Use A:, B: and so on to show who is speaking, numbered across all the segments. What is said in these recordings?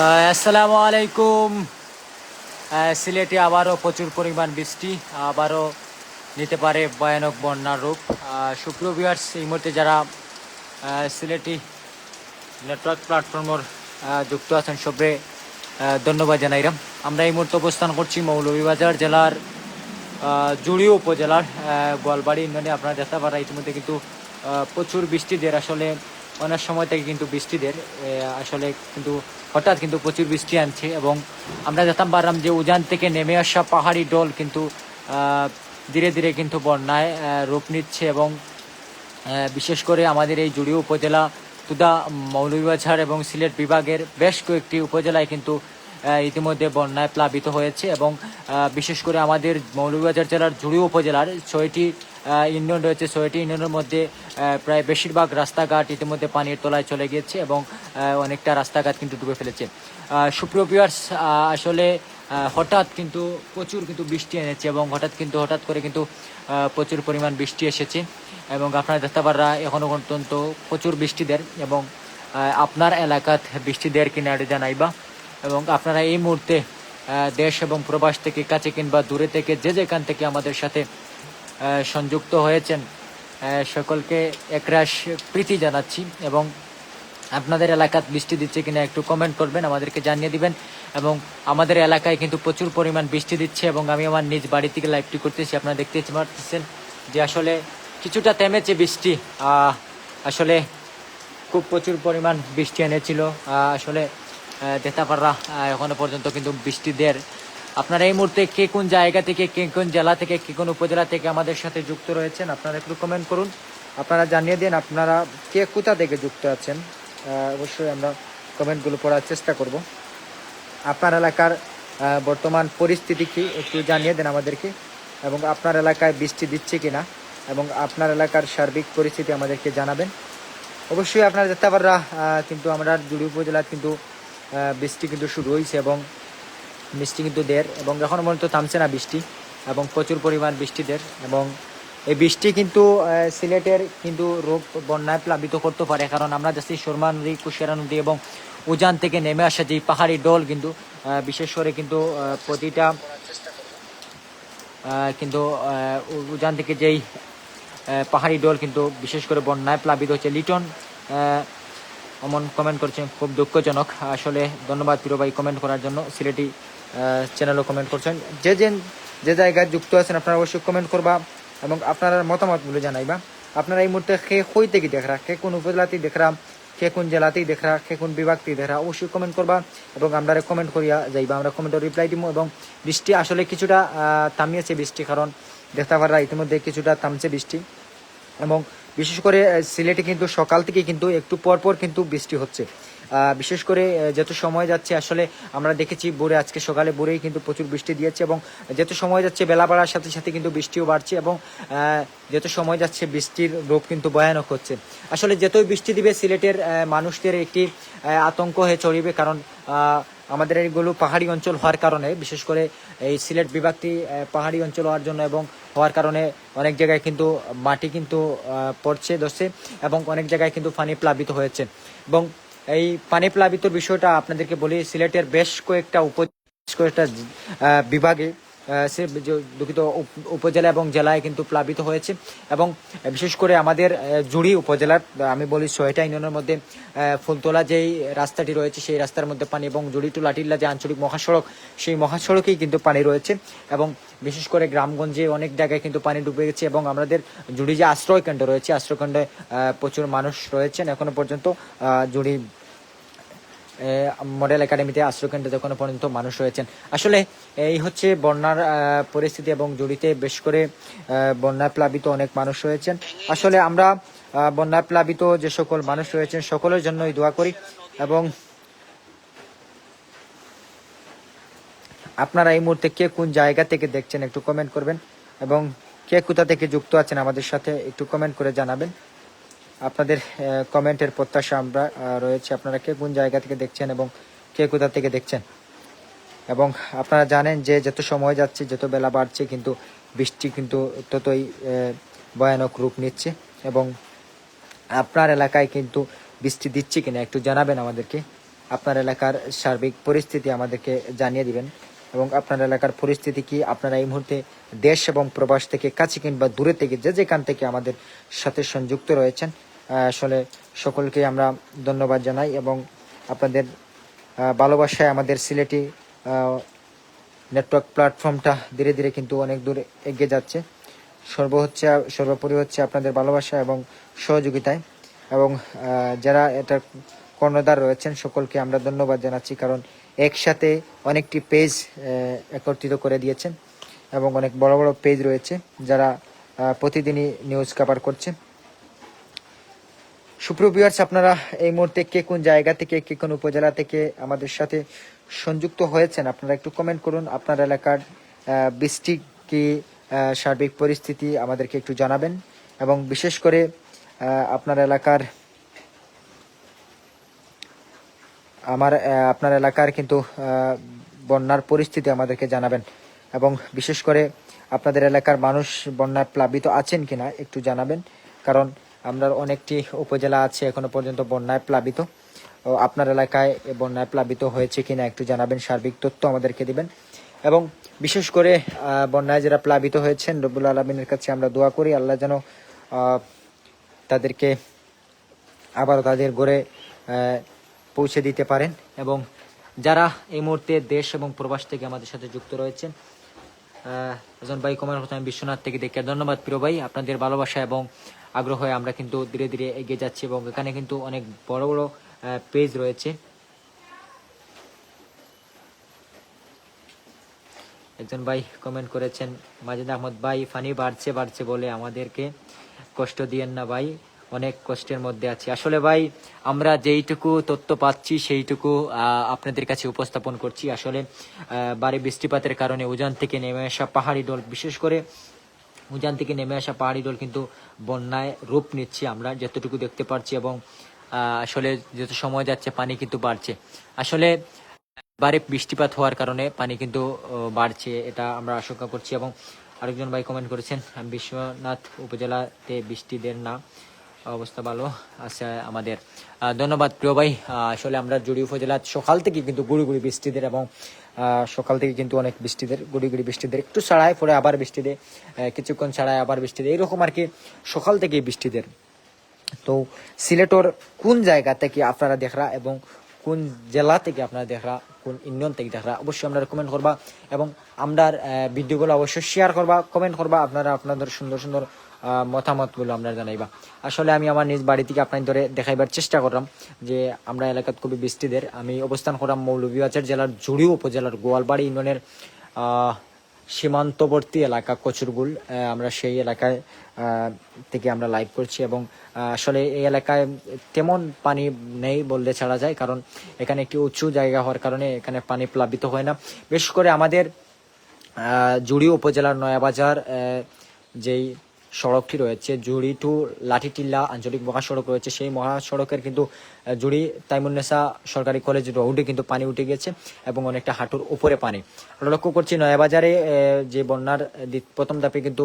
A: আসসালামু আলাইকুম। সিলেটে আবারও প্রচুর পরিমাণ বৃষ্টি আবারও নিতে পারে ভয়ানক বন্যার রূপ। সুপ্রিয় ভিউয়ার্স এই মুহূর্তে যারা সিলেটি নেটওয়ার্ক প্ল্যাটফর্মর যুক্ত আছেন সবে ধন্যবাদ জানাইরাম আমরা এই মুহূর্তে অবস্থান করছি মৌলভীবাজার জেলার আহ, জুড়ি উপজেলার গোয়ালবাড়ি ইউনিয়নে। আপনারা দেখতে পারা ইতিমধ্যে কিন্তু প্রচুর বৃষ্টিদের আসলে অনেক সময় থেকে কিন্তু বৃষ্টিদের আসলে কিন্তু হঠাৎ কিন্তু প্রচুর বৃষ্টি আনছে এবং আমরা দেখতাম পারলাম যে উজান থেকে নেমে আসা পাহাড়ি ডল কিন্তু ধীরে ধীরে কিন্তু বন্যায় রূপ নিচ্ছে এবং বিশেষ করে আমাদের এই জুড়ি উপজেলা তুদা মৌলভীবাজার এবং সিলেট বিভাগের বেশ কয়েকটি উপজেলায় কিন্তু ইতিমধ্যে বন্যায় প্লাবিত হয়েছে এবং বিশেষ করে আমাদের মৌলভীবাজার জেলার জুড়ি উপজেলার ছয়টি ইউনিয়ন রয়েছে ছয়টি ইউনিয়নের মধ্যে প্রায় বেশিরভাগ রাস্তাঘাট ইতিমধ্যে পানির তলায় চলে গিয়েছে এবং অনেকটা রাস্তাঘাট কিন্তু ডুবে ফেলেছে। ভিউয়ার্স আসলে হঠাৎ কিন্তু প্রচুর কিন্তু বৃষ্টি এনেছে এবং হঠাৎ কিন্তু, হঠাৎ করে কিন্তু প্রচুর পরিমাণ বৃষ্টি এসেছে এবং আপনারা পাররা এখনও পর্যন্ত প্রচুর বৃষ্টিদের এবং আপনার এলাকাত বৃষ্টিদের কিনা এটা জানাইবা এবং আপনারা এই মুহূর্তে দেশ এবং প্রবাস থেকে কাছে কিংবা দূরে থেকে যে যেখান থেকে আমাদের সাথে সংযুক্ত হয়েছেন। সকলকে একরাশ প্রীতি জানাচ্ছি এবং আপনাদের এলাকাত বৃষ্টি দিচ্ছে কিনা একটু কমেন্ট করবেন, আমাদেরকে জানিয়ে দিবেন। এবং আমাদের এলাকায় কিন্তু প্রচুর পরিমাণ বৃষ্টি দিচ্ছে এবং আমি আমার নিজ বাড়ি থেকে লাইভটি করতেছি, আপনারা দেখতে পাচ্ছেন যে আসলে কিছুটা থেমেছে বৃষ্টি। আসলে খুব প্রচুর পরিমাণ বৃষ্টি এনেছিল। আসলে দেতাপাররা এখনও পর্যন্ত কিন্তু বৃষ্টিদের আপনারা এই মুহূর্তে কে কোন জায়গা থেকে, কে কোন জেলা থেকে, কে কোন উপজেলা থেকে আমাদের সাথে যুক্ত রয়েছেন, আপনারা একটু কমেন্ট করুন। আপনারা জানিয়ে দিন আপনারা কে কোথা থেকে যুক্ত আছেন। অবশ্যই আমরা কমেন্টগুলো পড়ার চেষ্টা করব। আপনার এলাকার বর্তমান পরিস্থিতি কি একটু জানিয়ে দেন আমাদেরকে। এবং আপনার এলাকায় বৃষ্টি দিচ্ছে কিনা এবং আপনার এলাকার সার্বিক পরিস্থিতি আমাদেরকে জানাবেন। অবশ্যই আপনারা যেতে পাররা কিন্তু আমরা জুড়ি উপজেলার কিন্তু বৃষ্টি কিন্তু শুরু হয়েছে এবং বৃষ্টি কিন্তু দের এবং এখনও পর্যন্ত থামছে না বৃষ্টি এবং প্রচুর পরিমাণ বৃষ্টি দের এবং এই বৃষ্টি কিন্তু সিলেটের কিন্তু রূপ বন্যায় প্লাবিত করতে পারে কারণ আমরা যাচ্ছি সুরমা নদী, কুশিয়ারা নদী এবং উজান থেকে নেমে আসা যে পাহাড়ি ডল কিন্তু বিশেষ করে কিন্তু প্রতিটা কিন্তু উজান থেকে যেই পাহাড়ি ডল কিন্তু বিশেষ করে বন্যায় প্লাবিত হচ্ছে। লিটন অমন কমেন্ট করছেন, খুব দুঃখজনক। আসলে ধন্যবাদ প্রিয় ভাই কমেন্ট করার জন্য। সিলেটি চ্যানেলও কমেন্ট করছেন। যে যে যে জায়গায় যুক্ত আছেন, আপনারা অবশ্যই কমেন্ট করবা এবং আপনার মতামতগুলো জানাইবা। আপনারা এই মুহূর্তে কে কই থেকে দেখরা, কে কোন উপজেলাতেই দেখরা, কে কোন জেলাতেই দেখরা, কে কোন বিভাগতেই দেখরা, অবশ্যই কমেন্ট করবা এবং আমরা কমেন্ট করিয়া যাইবা। আমরা কমেন্টের রিপ্লাই দিব এবং বৃষ্টি আসলে কিছুটা থামিয়েছে বৃষ্টি কারণ দেখতে পারা ইতিমধ্যে কিছুটা থামছে বৃষ্টি এবং বিশেষ করে সিলেটে কিন্তু সকাল থেকে কিন্তু একটু পর পর কিন্তু বৃষ্টি হচ্ছে। বিশেষ করে যত সময় যাচ্ছে, আসলে আমরা দেখেছি ভোরে, আজকে সকালে ভোরেই কিন্তু প্রচুর বৃষ্টি দিয়েছে এবং যত সময় যাচ্ছে, বেলা বাড়ার সাথে সাথে কিন্তু বৃষ্টিও বাড়ছে এবং যত সময় যাচ্ছে, বৃষ্টির রূপ কিন্তু ভয়ানক হচ্ছে। আসলে যতই বৃষ্টি দিবে, সিলেটের মানুষদের একটি আতঙ্ক হয়ে চড়িবে কারণ আমাদের এইগুলো পাহাড়ি অঞ্চল হওয়ার কারণে, বিশেষ করে এই সিলেট বিভাগটি পাহাড়ি অঞ্চল হওয়ার জন্য এবং হওয়ার কারণে অনেক জায়গায় কিন্তু মাটি কিন্তু পড়ছে ধসছে এবং অনেক জায়গায় কিন্তু পানি প্লাবিত হয়েছে এবং এই পানি প্লাবিত বিষয়টা আপনাদেরকে বলি সিলেটের বেশ কয়েকটা উপ কয়েকটা বিভাগে সে দুঃখিত উপ- উপজেলা এবং জেলায় কিন্তু প্লাবিত হয়েছে। এবং বিশেষ করে আমাদের জুড়ি উপজেলার আমি বলি ছয়টা ইউনিয়নের মধ্যে ফুলতলা যেই রাস্তাটি রয়েছে সেই রাস্তার মধ্যে পানি এবং জুড়ি টু লাটিল্লা যে আঞ্চলিক মহাসড়ক সেই মহাসড়কেই কিন্তু পানি রয়েছে। এবং বিশেষ করে গ্রামগঞ্জে অনেক জায়গায় কিন্তু পানি ডুবে গেছে এবং আমাদের জুড়ি যে আশ্রয় কেন্দ্র রয়েছে আশ্রয় কেন্দ্রে আহ, প্রচুর মানুষ রয়েছেন। এখনও পর্যন্ত জুড়ি মডেল একাডেমিতে আশ্রয়কেন্দ্রে এখনও পর্যন্ত মানুষ রয়েছেন আসলে এই হচ্ছে বন্যার পরিস্থিতি এবং জড়িতে বেশ করে আহ, বন্যায় প্লাবিত অনেক মানুষ রয়েছেন আসলে আমরা আহ, বন্যায় প্লাবিত যে সকল মানুষ রয়েছেন সকলের জন্যই দোয়া করি এবং আপনারা এই মুহূর্তে কে কোন জায়গা থেকে দেখছেন একটু কমেন্ট করবেন এবং কে কোথা থেকে যুক্ত আছেন আমাদের সাথে একটু কমেন্ট করে জানাবেন। আপনাদের কমেন্টের প্রত্যাশা আমরা রয়েছে। আপনারা কে কোন জায়গা থেকে দেখছেন এবং কে কোথা থেকে দেখছেন? এবং আপনারা জানেন যে যত সময় যাচ্ছে, যত বেলা বাড়ছে, কিন্তু বৃষ্টি কিন্তু ততই ভয়ানক রূপ নিচ্ছে। এবং আপনার এলাকায় কিন্তু বৃষ্টি দিচ্ছে কিনা একটু জানাবেন আমাদেরকে।
B: আপনার এলাকার সার্বিক পরিস্থিতি আমাদেরকে জানিয়ে দিবেন। এবং আপনার এলাকার পরিস্থিতি কি? আপনারা এই মুহূর্তে দেশ এবং প্রবাস থেকে কাছে কিংবা দূরে থেকে যে যেখান থেকে আমাদের সাথে সংযুক্ত রয়েছেন আসলে সকলকে আমরা ধন্যবাদ জানাই এবং আপনাদের ভালোবাসায় আমাদের সিলেটি নেটওয়ার্ক প্ল্যাটফর্মটা ধীরে ধীরে কিন্তু অনেক দূর এগিয়ে যাচ্ছে। সর্ব হচ্ছে, সর্বোপরি হচ্ছে আপনাদের ভালোবাসা এবং সহযোগিতায়। এবং যারা এটা কর্ণধার রয়েছেন, সকলকে আমরা ধন্যবাদ জানাচ্ছি কারণ একসাথে অনেকটি পেজ একত্রিত করে দিয়েছেন এবং অনেক বড় বড় পেজ রয়েছে যারা প্রতিদিনই নিউজ কভার করছে। সুপ্রভিয়ার্স আপনারা এই মুহূর্তে কে কোন জায়গা থেকে, কে কোন উপজেলা থেকে আমাদের সাথে সংযুক্ত হয়েছেন, আপনারা একটু কমেন্ট করুন। আপনার এলাকার বৃষ্টি কি সার্বিক পরিস্থিতি আমাদেরকে একটু জানাবেন এবং বিশেষ করে আপনার এলাকার, আমার আপনার এলাকার কিন্তু বন্যার পরিস্থিতি আমাদেরকে জানাবেন এবং বিশেষ করে আপনাদের এলাকার মানুষ বন্যায় প্লাবিত আছেন কিনা একটু জানাবেন। কারণ আমরা অনেকটি উপজেলা আছে এখনও পর্যন্ত বন্যায় প্লাবিত। ও আপনার এলাকায় বন্যায় প্লাবিত হয়েছে কিনা একটু জানাবেন, সার্বিক তথ্য আমাদেরকে দিবেন। এবং বিশেষ করে বন্যায় যারা প্লাবিত হয়েছেন রবুল আলমিনের কাছে আমরা দোয়া করি, আল্লাহ যেন তাদেরকে আবার তাদের গড়ে পৌঁছে দিতে পারেন। এবং যারা এই মুহূর্তে দেশ এবং প্রবাস থেকে আমাদের সাথে যুক্ত রয়েছেন একজন ভাই কুমার হোসেন বিশ্বনাথ থেকে দেখে ধন্যবাদ। প্রিয় ভাই, আপনাদের ভালোবাসা এবং আগ্রহে আমরা কিন্তু ধীরে ধীরে এগিয়ে যাচ্ছি এবং এখানে কিন্তু অনেক বড় বড় পেজ রয়েছে। একজন ভাই কমেন্ট করেছেন, মাজিদ আহমদ ভাই ফানি বাড়ছে বাড়ছে বলে আমাদেরকে কষ্ট দিয়েন না ভাই, অনেক কষ্টের মধ্যে আছি। আসলে ভাই, আমরা যেইটুকু তথ্য পাচ্ছি সেইটুকু আপনাদের কাছে উপস্থাপন করছি। আসলে বাড়ি বৃষ্টিপাতের কারণে উজান থেকে নেমে আসা পাহাড়ি ডল বিশেষ করে উজান থেকে নেমে আসা পাহাড়ি ডল কিন্তু বন্যায় রূপ নিচ্ছে আমরা, যতটুকু দেখতে পারছি এবং আসলে যত সময় যাচ্ছে পানি কিন্তু বাড়ছে। আসলে বারে বৃষ্টিপাত হওয়ার কারণে পানি কিন্তু বাড়ছে, এটা আমরা আশঙ্কা করছি এবং আরেকজন ভাই কমেন্ট করেছেন, বিশ্বনাথ উপজেলাতে বৃষ্টিদের না অবস্থা ভালো আছে আমাদের। ধন্যবাদ প্রিয় ভাই। আসলে আমরা জুড়ি উপজেলা সকাল থেকে কিন্তু গুড়ি গুড়ি বৃষ্টিদের এবং সকাল থেকে কিন্তু অনেক বৃষ্টিদের, গুড়ি গুড়ি বৃষ্টিদের, একটু ছাড়ায় পরে আবার বৃষ্টি দেয় কিছুক্ষণ ছাড়ায় আবার বৃষ্টি দেয় এরকম আর কি সকাল থেকে বৃষ্টিদের। তো সিলেটর কোন জায়গা থেকে আপনারা দেখরা এবং কোন জেলা থেকে আপনারা দেখরা, কোন ইউনিয়ন থেকে দেখরা, অবশ্যই আপনারা কমেন্ট করবা এবং আমরা ভিডিওগুলো অবশ্যই শেয়ার করবা কমেন্ট করবা, আপনারা আপনাদের সুন্দর সুন্দর মতামতগুলো আমরা জানাইবা। আসলে আমি আমার নিজ বাড়ি থেকে আপনার ধরে দেখাইবার চেষ্টা করলাম যে আমরা এলাকাত খুবই বৃষ্টিদের আমি অবস্থান করলাম মৌলভীবাজার জেলার জুড়ি উপজেলার গোয়ালবাড়ি ইউনিয়নের সীমান্তবর্তী এলাকা কচুরগুল। আমরা সেই এলাকায় থেকে আমরা লাইভ করছি এবং আসলে এই এলাকায় তেমন পানি নেই বললে ছাড়া যায় কারণ এখানে একটি উঁচু জায়গা হওয়ার কারণে এখানে পানি প্লাবিত হয় না। বিশেষ করে আমাদের জুড়ি উপজেলার নয়াবাজার যেই সড়কটি রয়েছে। জুড়ি টু লাঠিটিল্লা আঞ্চলিক মহাসড়ক রয়েছে। সেই মহাসড়কের কিন্তু জুড়ি তাইমুন্নেসা সরকারি কলেজ রোডে কিন্তু পানি উঠে গেছে এবং অনেকটা হাঁটুর উপরে পানি। আমরা লক্ষ্য করছি, নয়াবাজারে যে বন্যার প্রথম ধাপে কিন্তু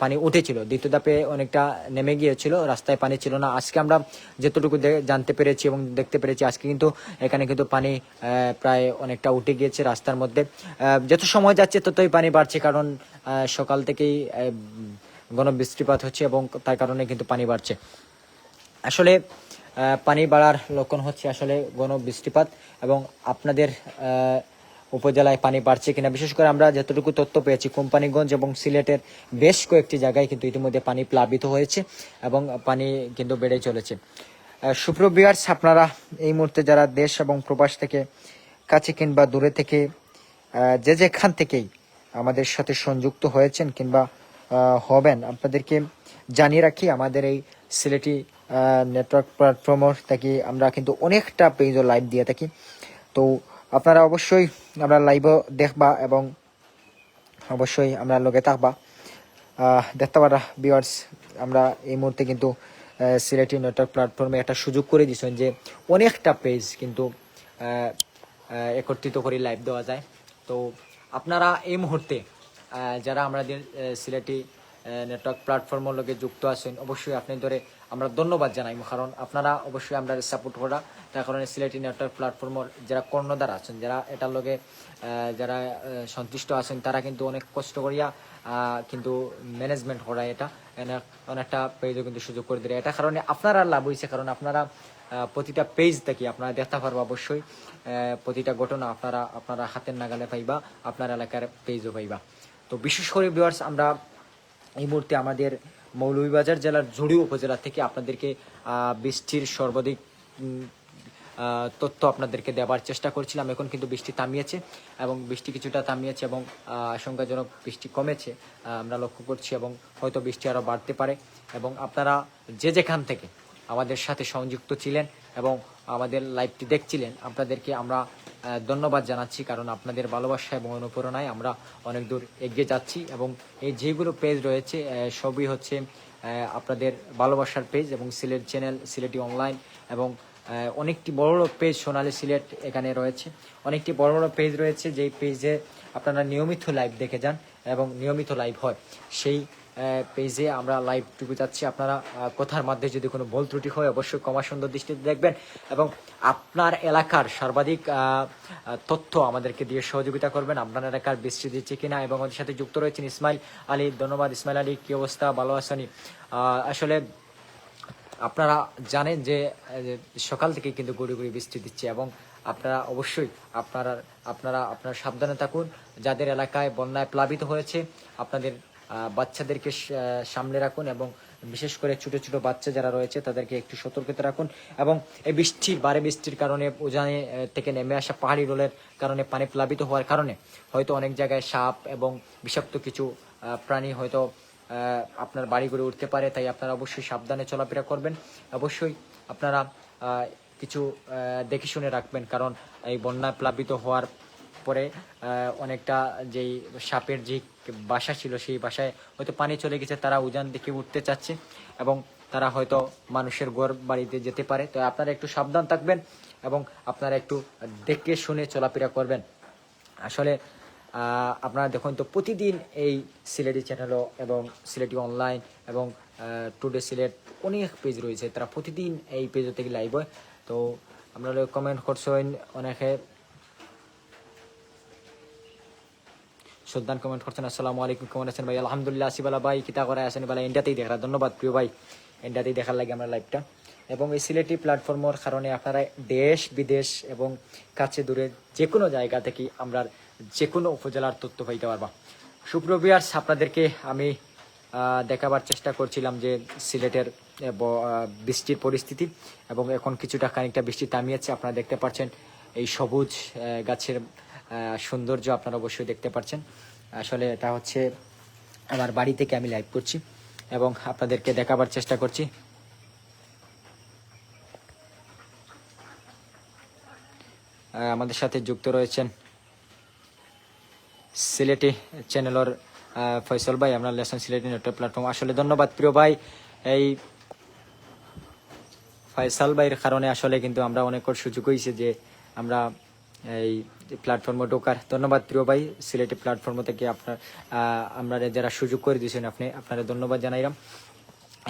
B: পানি উঠেছিল। দ্বিতীয় ধাপে অনেকটা নেমে গিয়েছিল, রাস্তায় পানি ছিল না। আজকে আমরা যেতটুকু জানতে পেরেছি এবং দেখতে পেরেছি, আজকে কিন্তু এখানে কিন্তু পানি প্রায় অনেকটা উঠে গিয়েছে রাস্তার মধ্যে। যত সময় যাচ্ছে ততই পানি বাড়ছে, কারণ সকাল থেকেই আহ, ঘন বৃষ্টিপাত হচ্ছে এবং তার কারণে কিন্তু পানি বাড়ছে। আসলে পানি বাড়ার লক্ষণ হচ্ছে আসলে ঘন বৃষ্টিপাত এবং আপনাদের উপজেলায় পানি বাড়ছে কিনা। বিশেষ করে আমরা যতটুকু তথ্য পেয়েছি কোম্পানিগঞ্জ এবং সিলেটের বেশ কয়েকটি জায়গায় কিন্তু ইতিমধ্যে পানি প্লাবিত হয়েছে এবং পানি কিন্তু বেড়ে চলেছে। সুপ্রবিয়ার্স আপনারা এই মুহূর্তে যারা দেশ এবং প্রবাস থেকে কাছে কিংবা দূরে থেকে যে যেখান থেকেই আমাদের সাথে সংযুক্ত হয়েছেন কিংবা হবেন। আপনাদেরকে জানিয়ে রাখি, আমাদের এই সিলেটি নেটওয়ার্ক প্ল্যাটফর্মর থাকি আমরা কিন্তু অনেকটা পেজও লাইভ দিয়ে থাকি। তো আপনারা অবশ্যই আমরা লাইভও দেখবা এবং অবশ্যই আমরা লগে থাকবা। দেখতে পারা বিয়ার্স আমরা এই মুহূর্তে কিন্তু সিলেটি নেটওয়ার্ক প্ল্যাটফর্মে একটা সুযোগ করে দিয়েছেন যে অনেকটা পেজ কিন্তু একত্রিত করে লাইভ দেওয়া যায়। তো আপনারা এই মুহূর্তে যারা আমাদের সিলেটি নেটওয়ার্ক প্ল্যাটফর্মের লগে যুক্ত আছেন, অবশ্যই আপনি ধরে আমরা ধন্যবাদ জানাই কারণ আপনারা অবশ্যই আমরা সাপোর্ট করা, তার কারণে সিলেটি নেটওয়ার্ক প্ল্যাটফর্মের যারা কর্ণধার আছেন, যারা এটার লগে যারা সন্তুষ্ট আছেন, তারা কিন্তু অনেক কষ্ট করিয়া কিন্তু ম্যানেজমেন্ট করা এটা অনেকটা পেজও কিন্তু সুযোগ করে দিলে। এটা কারণে আপনারা লাভ হয়েছে কারণ আপনারা প্রতিটা পেজ থেকে আপনারা দেখতে পারব অবশ্যই প্রতিটা ঘটনা আপনারা আপনারা হাতের নাগালে পাইবা, আপনার এলাকার পেজও পাইবা। তো বিশেষ করে ভিউয়ার্স আমরা এই মুহূর্তে আমাদের মৌলভীবাজার জেলার ঝুড়ি উপজেলা থেকে আপনাদেরকে বৃষ্টির সর্বাধিক তথ্য আপনাদেরকে দেওয়ার চেষ্টা করছিলাম। এখন কিন্তু বৃষ্টি থামিয়েছে এবং বৃষ্টি কিছুটা থামিয়েছে এবং আশঙ্কাজনক বৃষ্টি কমেছে। আমরা লক্ষ্য করছি এবং হয়তো বৃষ্টি আরও বাড়তে পারে এবং আপনারা যে যেখান থেকে আমাদের সাথে সংযুক্ত ছিলেন এবং আমাদের লাইভটি দেখছিলেন, আপনাদেরকে আমরা ধন্যবাদ জানাচ্ছি, কারণ আপনাদের ভালোবাসা এবং অনুপ্রেরণায় আমরা অনেক দূর এগিয়ে যাচ্ছি এবং এই যেগুলো পেজ রয়েছে সবই হচ্ছে আপনাদের ভালোবাসার পেজ এবং সিলেট চ্যানেল সিলেটি অনলাইন এবং অনেকটি বড় বড় পেজ সোনালী সিলেট এখানে রয়েছে। অনেকটি বড় বড় পেজ রয়েছে, যেই পেজে আপনারা নিয়মিত লাইভ দেখে যান এবং নিয়মিত লাইভ হয়। সেই পেজে আমরা লাইভ লাইভটুকু যাচ্ছি। আপনারা কথার মধ্যে যদি কোনো ভুল ত্রুটি হয়, অবশ্যই কমা সুন্দর দৃষ্টিতে দেখবেন এবং আপনার এলাকার সর্বাধিক তথ্য আমাদেরকে দিয়ে সহযোগিতা করবেন। আপনার এলাকার বৃষ্টি দিচ্ছে কিনা এবং আমাদের সাথে যুক্ত রয়েছেন ইসমাইল আলী। ধন্যবাদ ইসমাইল আলী, কি অবস্থা? ভালো আছেন? আসলে আপনারা জানেন যে সকাল থেকে কিন্তু গুড়ি গুড়ি বৃষ্টি দিচ্ছে এবং আপনারা অবশ্যই আপনারা আপনারা আপনারা সাবধানে থাকুন। যাদের এলাকায় বন্যায় প্লাবিত হয়েছে, আপনাদের বাচ্চাদেরকে সামনে রাখুন এবং বিশেষ করে ছোট ছোট বাচ্চা যারা রয়েছে তাদেরকে একটু সতর্কতা রাখুন এবং এই বৃষ্টি বারে বৃষ্টির কারণে উজানে থেকে নেমে আসা পাহাড়ি রোলের কারণে পানি প্লাবিত হওয়ার কারণে হয়তো অনেক জায়গায় সাপ এবং বিষাক্ত কিছু প্রাণী হয়তো আপনার বাড়ি ঘুরে উঠতে পারে, তাই আপনারা অবশ্যই সাবধানে চলাফেরা করবেন। অবশ্যই আপনারা কিছু দেখে শুনে রাখবেন কারণ এই বন্যা প্লাবিত হওয়ার পরে অনেকটা যেই সাপের যে বাসা ছিল, সেই বাসায় হয়তো পানি চলে গেছে, তারা উজান দিকে উঠতে চাচ্ছে এবং তারা হয়তো মানুষের ঘর বাড়িতে যেতে পারে। তো আপনারা একটু সাবধান থাকবেন এবং আপনারা একটু দেখে শুনে চলাফেরা করবেন। আসলে আপনারা দেখুন তো, প্রতিদিন এই সিলেটি চ্যানেলও এবং সিলেটি অনলাইন এবং টুডে সিলেট অনেক পেজ রয়েছে। তারা প্রতিদিন এই পেজ থেকে লাইভ হয়। তো আপনারা কমেন্ট করছেন অনেকে সুলতান কমেন্ট করছেন, আসসালামু আলাইকুম, কেমন আছেন ভাই? আলহামদুলিল্লাহ আসিবালা ভাই কিতা করে আসেন বেলা ইন্ডিয়াতেই দেখা, ধন্যবাদ প্রিয় ভাই। ইন্ডিয়াতেই দেখার লাগে আমরা লাইভটা এবং এই সিলেটি প্ল্যাটফর্মের কারণে আপনারা দেশ, বিদেশ এবং কাছে দূরে যে কোনো জায়গা থেকে আমরা যে কোনো উপজেলার তথ্য পাইতে পারবা। সুপ্রভিয়ার্স আপনাদেরকে আমি দেখাবার চেষ্টা করছিলাম যে সিলেটের বৃষ্টির পরিস্থিতি এবং এখন কিছুটা খানিকটা বৃষ্টি থামিয়েছে। আপনারা দেখতে পাচ্ছেন এই সবুজ গাছের সৌন্দর্য আপনারা অবশ্যই দেখতে পাচ্ছেন আসলে এটা হচ্ছে আমার বাড়ি থেকে আমি লাইভ করছি এবং আপনাদেরকে দেখাবার চেষ্টা করছি। আমাদের সাথে যুক্ত রয়েছেন সিলেটি চ্যানেলের ফয়সল ভাই, আমরা লেসন সিলেটি নেটওয়ার্ক প্ল্যাটফর্ম আসলে ধন্যবাদ প্রিয় ভাই, এই ফয়সাল ভাইয়ের কারণে আসলে কিন্তু আমরা অনেক সুযোগ হয়েছে যে আমরা এই প্ল্যাটফর্মে ঢোকার। ধন্যবাদ প্রিয় ভাই, সিলেটি প্ল্যাটফর্ম থেকে আপনার আমরা যারা সুযোগ করে দিয়েছেন আপনি, আপনারা ধন্যবাদ জানাইলাম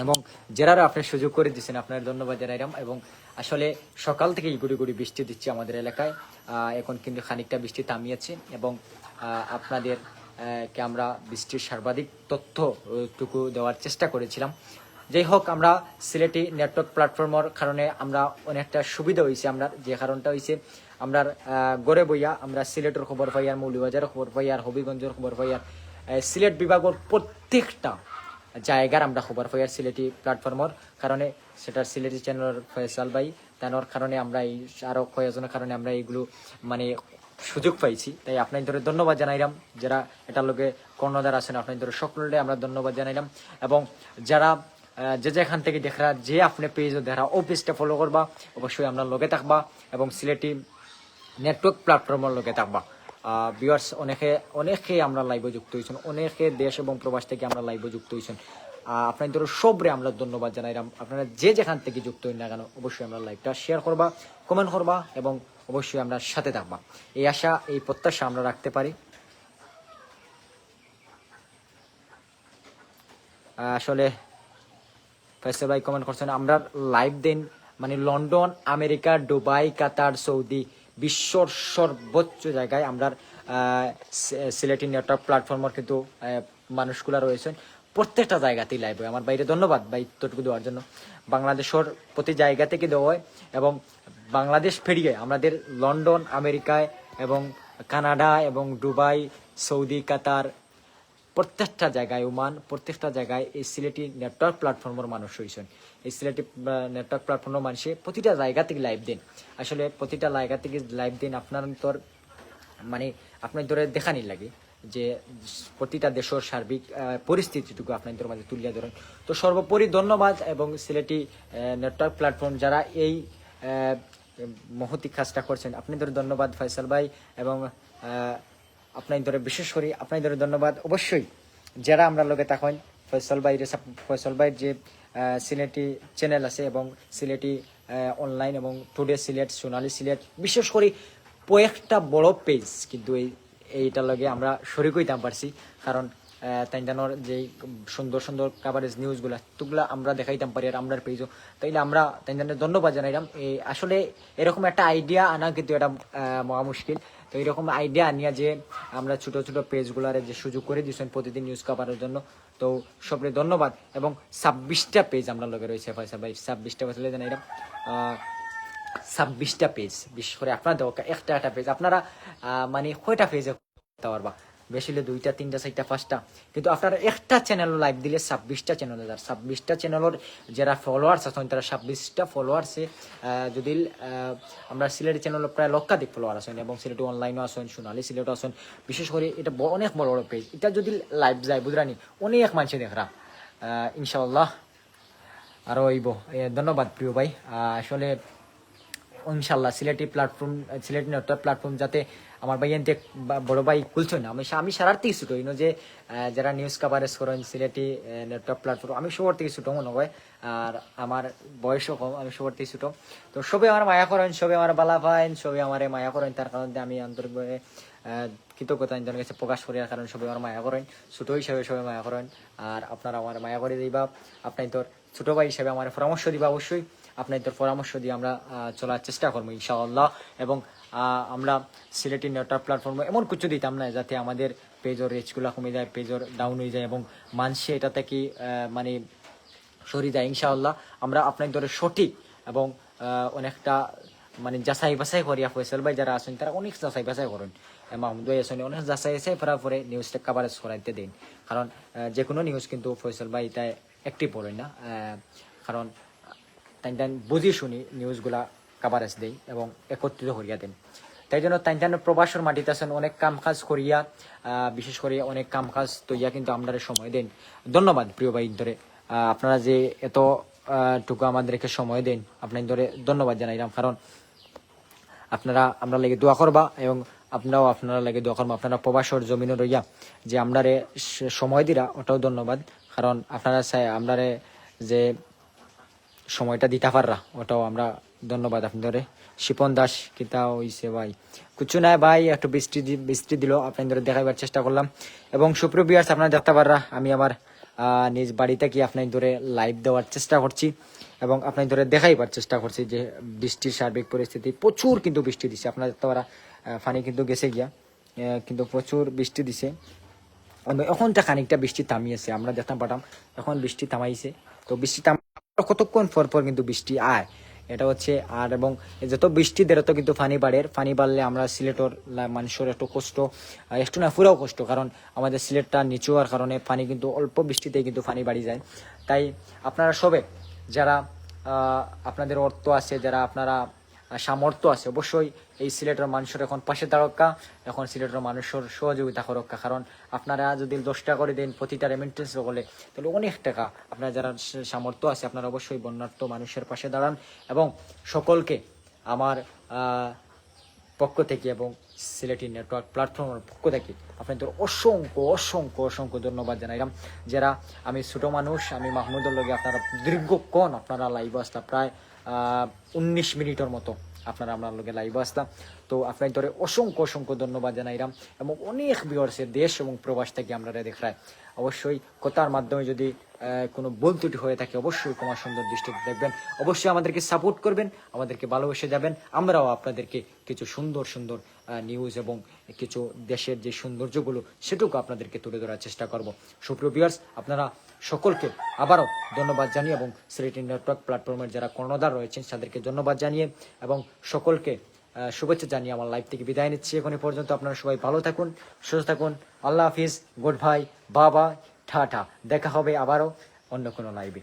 B: এবং যারা আপনি সুযোগ করে দিয়েছেন আপনার ধন্যবাদ জানাইলাম এবং আসলে সকাল থেকেই গুড়ি গুড়ি বৃষ্টি দিচ্ছে আমাদের এলাকায়। এখন কিন্তু খানিকটা বৃষ্টি থামিয়েছে। এবং আপনাদের কে আমরা বৃষ্টির সর্বাধিক তথ্যটুকু দেওয়ার চেষ্টা করেছিলাম। যাই হোক, আমরা সিলেটি নেটওয়ার্ক প্ল্যাটফর্মের কারণে আমরা অনেকটা সুবিধা হয়েছে আমরা যে কারণটা হয়েছে আমরা গড়ে বইয়া আমরা সিলেটের খবর পাই আর মৌলবাজারের খবর পাই আর হবিগঞ্জের খবর পাই আর সিলেট বিভাগের প্রত্যেকটা জায়গার আমরা খবর পাই আর সিলেটি প্ল্যাটফর্মর কারণে সেটার সিলেটি চ্যানেলের ফয়সাল ভাই, তানোর কারণে আমরা এই আরও কয়েকজনের কারণে আমরা এইগুলো মানে সুযোগ পাইছি। তাই আপনাদের ধন্যবাদ জানাইলাম। যারা এটার লোকে কর্ণধার আছেন, আপনাদের সকলে আমরা ধন্যবাদ জানাইলাম। এবং যারা যে যেখান থেকে দেখরা, যে আপনি পেজ দেখা পেজটা ফলো করবা। অবশ্যই আমরা লগে থাকবা। এবং সিলেটি নেটওয়ার্ক প্ল্যাটফর্মের লগে থাকবা। ভিউয়ার্স অনেকে অনেকে আমরা লাইভে যুক্ত হয়েছেন অনেকে দেশ এবং প্রবাস থেকে আমরা লাইভে যুক্ত হয়েছেন আপনাদের সবরে আমরা ধন্যবাদ জানাইলাম আপনারা যে যেখান থেকে যুক্ত হই না কেন, অবশ্যই আমরা লাইভটা শেয়ার করবা কমেন্ট করবা এবং অবশ্যই আমরা সাথে থাকবা। এই আশা, এই প্রত্যাশা আমরা রাখতে পারি। আসলে ফয়সাল ভাই কমেন্ট করছেন, আমরা লাইভ দিন মানে London, America, Dubai, Qatar, Saudi বিশ্বর সর্বোচ্চ জায়গায় আমরা সিলেটি নেটওয়ার্ক প্ল্যাটফর্মের কিন্তু মানুষগুলো রয়েছেন। প্রত্যেকটা জায়গাতেই লাইভ হয়। আমার বাইরে ধন্যবাদ বা ইত্যটুকু দেওয়ার জন্য। বাংলাদেশের প্রতি জায়গা থেকে দেওয়া হয় এবং বাংলাদেশ ফেরিয়ে আমাদের লন্ডন, আমেরিকায় এবং কানাডা এবং দুবাই, সৌদি, কাতার প্রত্যেকটা জায়গায় ওমান, প্রত্যেকটা জায়গায় এই সিলেটি নেটওয়ার্ক প্ল্যাটফর্মের মানুষ হয়েছেন এই সিলেটি নেটওয়ার্ক প্ল্যাটফর্মের মানুষে প্রতিটা জায়গা থেকে লাইভ দিন। আসলে প্রতিটা জায়গা থেকে লাইভ দিন আপনার তোর মানে আপনার ধরে দেখানি লাগে যে প্রতিটা দেশের সার্বিক পরিস্থিতিটুকু আপনাদের মাঝে তুলিয়া ধরেন। তো সর্বোপরি ধন্যবাদ এবং সিলেটি নেটওয়ার্ক প্ল্যাটফর্ম যারা এই মহতি কাজটা করছেন আপনাদের ধন্যবাদ ফয়সাল ভাই এবং আহ, ধরে বিশেষ করি করে ধরে ধন্যবাদ। অবশ্যই যারা আমরা লগে তখন ফয়সাল ভাই ফয়সাল ভাইয়ের যে সিলেটি চ্যানেল আছে এবং সিলেটি অনলাইন এবং টুডে সিলেট সোনালি সিলেট বিশেষ করে কয়েকটা বড় পেজ কিন্তু এই এইটার লগে আমরা শরিক হইতাম পারছি। কারণ তাইজানোর যে সুন্দর সুন্দর কাভারেজ নিউজগুলা তুগুলা আমরা দেখাইতাম পারি আর আমরা পেজও তাইলে আমরা তাইজানের ধন্যবাদ জানাইলাম। এই আসলে এরকম একটা আইডিয়া আনা কিন্তু এটা মহা মুশকিল। এরকম আইডিয়া নিয়ে যে আমরা ছোট ছোট পেজগুলারে যে সুযোগ করে দিয়েছেন প্রতিদিন নিউজ কভারের জন্য, তো সবরে ধন্যবাদ। এবং ছাব্বিশটা পেজ আমরা লগে রয়েছে ফয়সা ভাই, ছাব্বিশটা পেজ জানাইলাম এটা ছাব্বিশটা পেজ বিশেষ করে আপনাদের একটা একটা পেজ আপনারা মানে কয়টা পেজে পারবা? বেশি হলে দুইটা তিনটা চারটা পাঁচটা। কিন্তু আপনারা একটা চ্যানেল লাইভ দিলে ছাব্বিশটা চ্যানেল যার ছাব্বিশটা চ্যানেলের যারা ফলোয়ার্স আছেন তারা ছাব্বিশটা ফলোয়ার্সে যদি আমরা সিলেটি চ্যানেলের প্রায় লক্ষাধিক ফলোয়ার আছেন এবং সিলেটি অনলাইনও আছেন সোনালি সিলেটও আছেন বিশেষ করে এটা অনেক বড় বড় পেজ এটা যদি লাইভ যায় বুঝরানি অনেক মানুষে দেখরা। আহ, ইনশাআল্লাহ আরও হইব। এ, ধন্যবাদ প্রিয় ভাই। আসলে ইনশাল্লাহ Sylheti platform Sylheti network platform যাতে আমার ভাই এনতে বড় ভাই খুলছেন আমি আমি সারার থেকে ছুটো ইনো যে যারা নিউজ কাভারেজ করেন সিলেটি নেটওয়ার্ক প্ল্যাটফর্ম আমি সবার থেকে ছুটো মনে হয়। আর আমার বয়সও কম, আমি সবার থেকে ছুটো তো সবে আমার মায়া করেন, সবে আমার বালা পাইন, সবে আমার মায়া করেন। তার কারণে আমি আন্তরিকভাবে কৃতজ্ঞতা নিজের কাছে প্রকাশ করি কারণ সবাই আমার মায়া করেন। ছোট হিসাবে সবাই মায়া করেন। আর আপনারা আমার মায়া করে দিবা। আপনি তোর ছোটো ভাই হিসাবে আমার পরামর্শ দিবা অবশ্যই। আপনার তোর পরামর্শ দিয়ে আমরা চলার চেষ্টা করব, ইনশাআল্লাহ। এবং আমরা সিলেটি নেটওয়ার্ক প্ল্যাটফর্মে এমন কিছু দিতাম না যাতে আমাদের পেজর রিচগুলো কমে যায় পেজর ডাউন হয়ে যায় এবং মানুষে এটা থেকে মানে সরি যায়, ইনশাআল্লাহ। আমরা আপনার ধরে সঠিক এবং অনেকটা মানে যাচাই বাছাই করিয়া ফয়সাল ভাই যারা আছেন, তারা অনেক যাচাই বাছাই করেন। মাহমুদ ভাই অনেক যাচাই বাছাই করার পরে নিউজটা কাভারেজ করাইতে দিন। কারণ যে কোনো নিউজ কিন্তু ফয়সাল ভাই তাই অ্যাক্টিভ করেন না। কারণ তাই বুঝি শুনি নিউজগুলা কাভারেজ দেই এবং একত্রিত করিয়া দেন। তাই জন্য তাই তাই প্রবাসর মাটিতে আছেন, অনেক কাম কাজ করিয়া বিশেষ করে অনেক কাম কাজ তৈয়া কিন্তু আমরা সময় দেন। ধন্যবাদ প্রিয় ভাই ধরে আপনারা যে এত টুকু আমাদেরকে সময় দেন, আপনার ধরে ধন্যবাদ জানাইলাম। কারণ আপনারা, আমরা লাগে দোয়া করবা এবং আপনারাও আপনারা লাগে দোয়া করবা। আপনারা প্রবাসর জমিনে রইয়া যে আমরারে সময় দিরা, ওটাও ধন্যবাদ। কারণ আপনারা চাই, আমরারে যে সময়টা দিতে পাররা, ওটাও আমরা ধন্যবাদ আপনাদের। শিপন দাস, কিতা হইছে ভাই? কিছু নাই ভাই, একটু বৃষ্টি বৃষ্টি দিল, আপনাদের দেখাবার চেষ্টা করলাম। এবং সুপ্রিয় বিয়ার্স আপনারা দেখতে পাররা, আমি আমার নিজ বাড়ি থেকে আপনার ধরে লাইভ দেওয়ার চেষ্টা করছি এবং আপনার ধরে দেখাইবার চেষ্টা করছি যে বৃষ্টির সার্বিক পরিস্থিতি। প্রচুর কিন্তু বৃষ্টি দিছে, আপনারা দেখতে পারা ফানি কিন্তু গেছে গিয়া। কিন্তু প্রচুর বৃষ্টি দিছে। এবং এখনটা খানিকটা বৃষ্টি থামিয়েছে, আমরা দেখতাম পাঠাম এখন বৃষ্টি থামাইছে। তো বৃষ্টি থাম কতক্ষণ পর পর কিন্তু বৃষ্টি আয়। এটা হচ্ছে আর এবং যত বৃষ্টি দেয় তো কিন্তু ফানি বাড়ে ফানি বাড়লে আমরা সিলেটর মানুষের একটু কষ্ট একটু না পুরাও কষ্ট, কারণ আমাদের সিলেটটা নিচু হওয়ার কারণে ফানি কিন্তু অল্প বৃষ্টিতেই কিন্তু ফানি বাড়ি যায়। তাই আপনারা সবে যারা আপনাদের অর্থ আছে, যারা আপনারা সামর্থ্য আছে। অবশ্যই এই সিলেটের মানুষের এখন পাশে দাঁড়ক্কা এখন সিলেটের মানুষের সহযোগিতা করক্কা কারণ আপনারা যদি দশ টাকা করে দেন প্রতিটা রেমিটেন্স বলে তাহলে অনেক টাকা আপনারা যারা সামর্থ্য আছে, আপনারা অবশ্যই বন্যার্থ মানুষের পাশে দাঁড়ান এবং সকলকে আমার পক্ষ থেকে এবং সিলেটি নেটওয়ার্ক প্ল্যাটফর্মের পক্ষ থেকে আপনাদের অসংখ্য অসংখ্য অসংখ্য ধন্যবাদ জানাইলাম। যারা আমি ছোটো মানুষ, আমি মাহমুদুর আপনারা দীর্ঘক্ষণ আপনারা লাইভ আসলাম প্রায় উনিশ মিনিটের মতো আপনারা আপনার লগে লাইভ আসতাম। তো আপনার ধরে অসংখ্য অসংখ্য ধন্যবাদ জানাইলাম এবং অনেক বিহর্সের দেশ এবং প্রবাস থেকে আমরা দেখায় অবশ্যই কথার মাধ্যমে যদি কোনো ভুল হয়ে থাকে, অবশ্যই ক্ষমা সুন্দর দৃষ্টিতে দেখবেন। অবশ্যই আমাদেরকে সাপোর্ট করবেন, আমাদেরকে ভালোবেসে যাবেন। আমরাও আপনাদেরকে কিছু সুন্দর সুন্দর নিউজ এবং কিছু দেশের যে সৌন্দর্যগুলো, সেটুকু আপনাদেরকে তুলে ধরার চেষ্টা করব। সুপ্রিয় ভিউয়ার্স আপনারা সকলকে আবারও ধন্যবাদ জানিয়ে এবং সিলেটি নেটওয়ার্ক প্ল্যাটফর্মের যারা কর্ণধার রয়েছেন তাদেরকে ধন্যবাদ জানিয়ে এবং সকলকে শুভেচ্ছা জানিয়ে আমার লাইভ থেকে বিদায় নিচ্ছি। এখন পর্যন্ত আপনারা সবাই ভালো থাকুন, সুস্থ থাকুন। আল্লাহ হাফিজ, গুড ভাই বাবা ঠা ঠা দেখা হবে আবারও অন্য কোনো লাইভে।